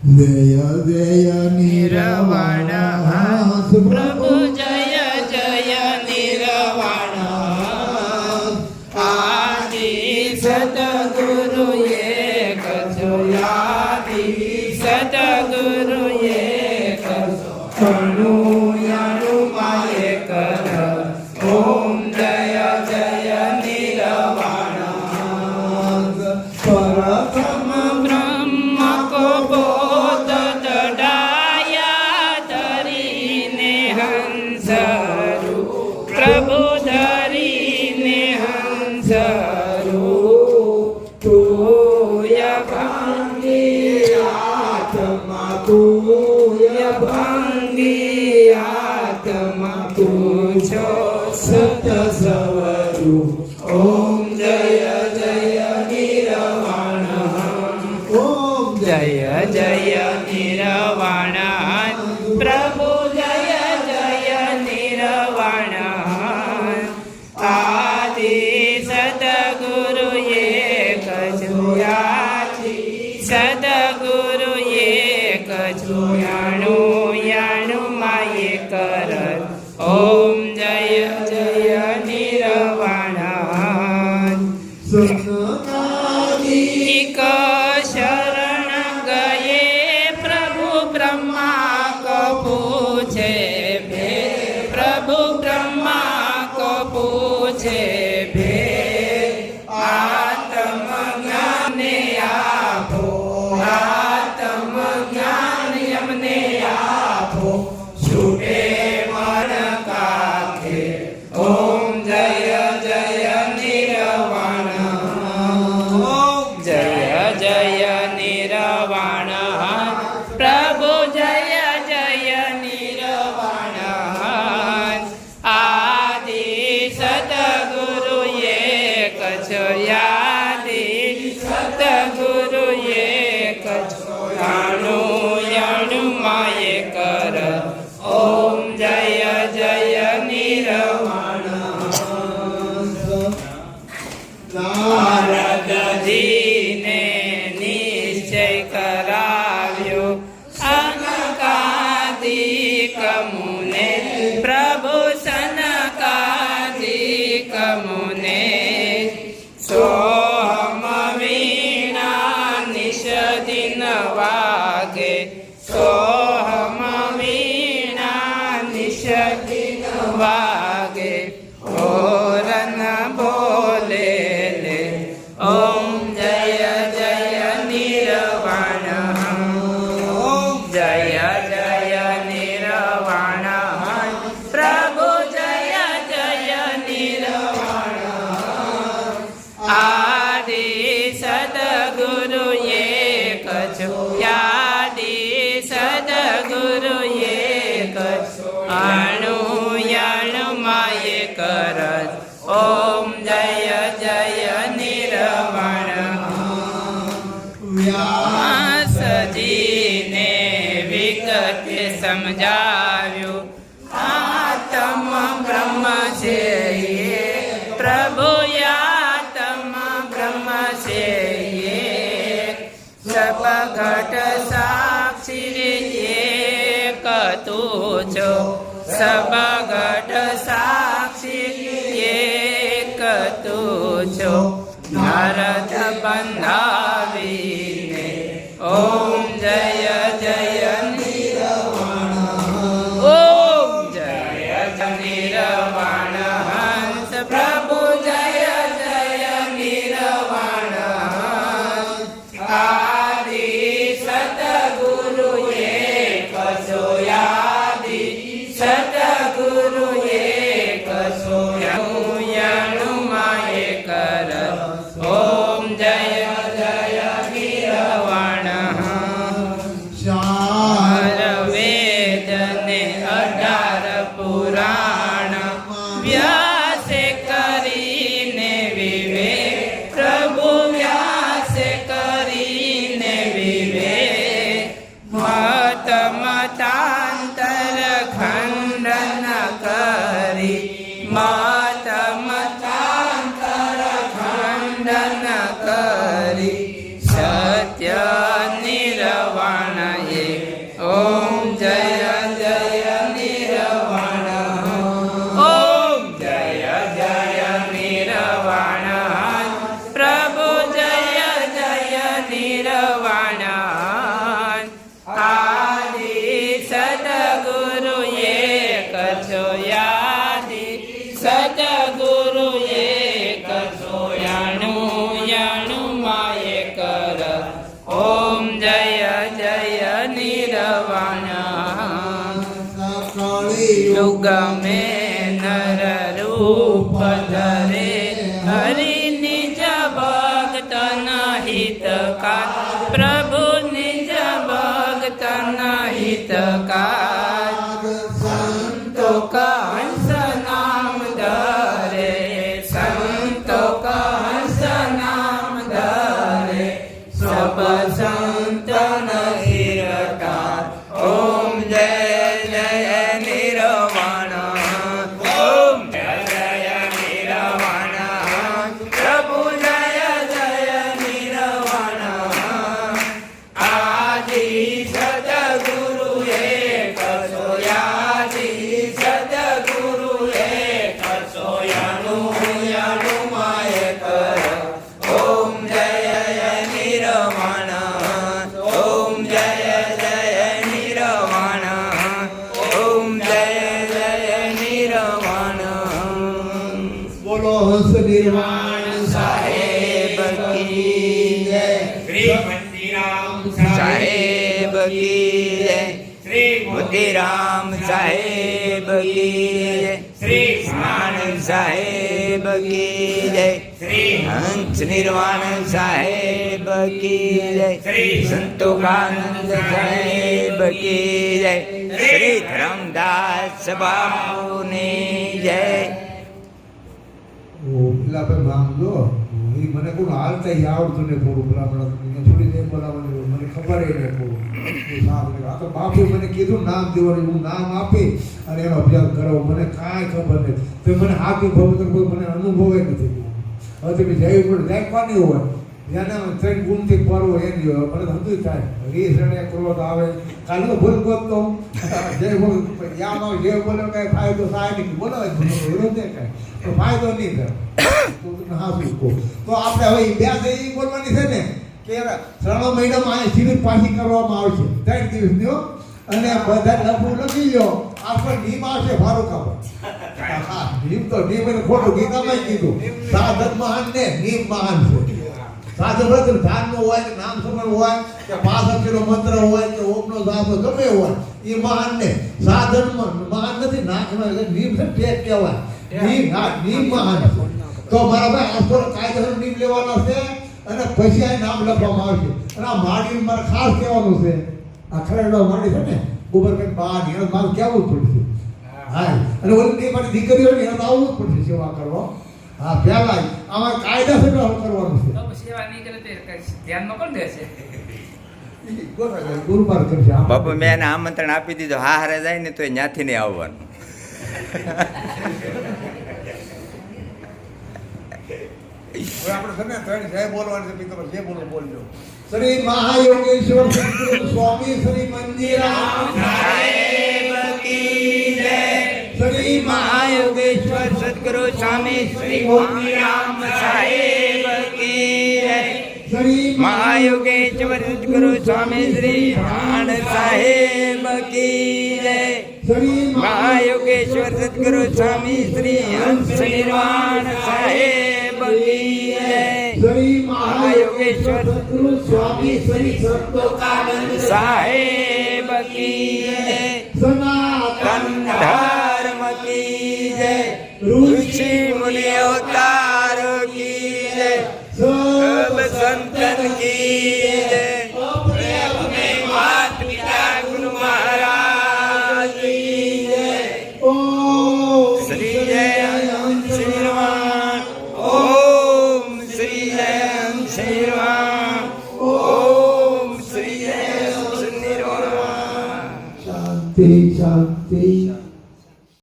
ದಯ ದಯ ನಿರವಾಣ ಪ್ರಭು ಜಯ ಜಯ ನಿರವಾಣ ಆದಿ ಸತಗುರು ಏಕ ಆದಿ ಸತಗುರು ಏಕ ಅಣು જય જય નિરવાણ પ્રભુ જય જય નિરવાણ આદિ સદગુરુએ કજુયાથી સદગુરુએ કજુયાણું બ્રહ્મા કપૂ છે. જોયાદી સતગુરુએ કછાણું માયા থাকে જાણું કરત. ઓમ જય જય નિરવણ સજીને વિગત સમજાવ્યું. આતમ બ્રહ્મ છે પ્રભુ બ્રહ્મ છે સપઘટ સાક્ષી એક તું છો. सब गढ़ साक्षी एक तू છો નારદ બંધાવીને ઓ Set down. ખંડન કરી સત્ય નિરવાણએ ઓમ જય જય નિરવાણ ઓમ જય જય નિરવાણ પ્રભુ જય જય નિરવાણ નિરવાણ યુગ મે નર રૂપ ધરે હરિ નિજ ભક્ત હિતકાર પ્રભુ નિજ ભક્ત હિતકાર સંતો કંસ નિર્વાણ સાહેબ કી જય શ્રી મંદિરામ સાહેબ કી જય શ્રી મોતીરામ સાહેબ કી જય શ્રી સ્નાન સાહેબ કી જય શ્રી હંસ નિર્વાણ સાહેબ કી જય શ્રી સંતોકાનંદ સાહેબ કી જય શ્રી ધરમદાસ બાપુની જય ઓ પેલા ભાઈ આમ જો એ મને કોઈ હાલતા આવડતું ને થોડું પેલા મને થોડી છોડી દે મને ખબર એ નહીં થોડું. એ આ તો બાપુ મને કીધું નામ દેવાનું. હું નામ આપી અને એનો અભ્યાસ કરાવો. મને કાંઈ ખબર નથી તો મને હાથી ખબર તો કોઈ મને અનુભવ નથી. હવે તમે જઈ પણ દાખવાની હોય. જેને ત્રણ ગુણથી પરવો એમ હોય મને તો બધું થાય. રીસ અને ક્રોધ આવે. કાલ તો ભૂલ ગોતતો જય બોલ યામ આવે જે બોલે કાંઈ ફાયદો થાય નહીં. જ નહીં, વિરોધ કાંઈ. તો ફાયદો નહીં થાય. તમને હાસું કહું. તો આપણે હવે બે છે એ બોલવાની છે ને કે ત્રણ મહિનામાં આ શિબિર પાછી કરવામાં આવશે. ત્રણ દિવસની હો. અને બધા લખું લખી લો આપણે નીમ આવશે ફારૂક આપણે. હા, નીમ તો નીમ ખોટું ગીતામાં કીધું. સાધક મહાન ને નીમ મહાન છે. સાધન તો ધ્યાનનો હોય કે નામ સમય હોય કે પાંચ અક્ષરનો મંત્ર હોય કે ઓમનો જાપ ગમે હોય એ મહાન ને. સાધન મહાન નથી ના કહેવાય નીમ છે ટેક કહેવાય. નીમ હા નીમ મહાન. તો મારા ભાઈ આસો કાયદેસર નીમ લેવાનો છે અને પછી આ નામ લખવામાં આવશે. અને આ માડી મારે ખાસ કહેવાનું છે. આ ખરેડો માડી છે ને ગોબરબેન બા એને મારે કહેવું પડશે. હા. અને ઓલી મારી દીકરીઓ ને એને આવવું જ પડશે સેવા કરવા. હા પહેલા આમાં કાયદાસર હલ કરવાનું છે. સેવા નહીં કરે તો ધ્યાનમાં કોણ દેશે ગુરુવાર કરશે આમ. બાપુ મેં એને આમંત્રણ આપી દીધું. હા હારે જાય ને તો એ ત્યાંથી નહીં આવવાનું. આપણે ત્રણ જય બોલવાની છે મિત્રો. જે બોલો બોલજો. શ્રી મહાયોગેશ્વર સ્વામી શ્રી મંદિર શ્રી મહાયોગેશ્વર સદગુરુ સ્વામી શ્રી મોતીરામ સાહેબ મહાયોગેશ્વર સદગુરુ સ્વામી શ્રી ભાણ સાહેબ કી જય. મહાયોગેશ્વર સદગુરુ સ્વામી શ્રી હંસ નિર્વાણ સાહેબ કી જય. મહાયોગેશ્વર સદગુરુ સ્વામી શ્રી સંતોકાનંદ સાહેબ કી જય.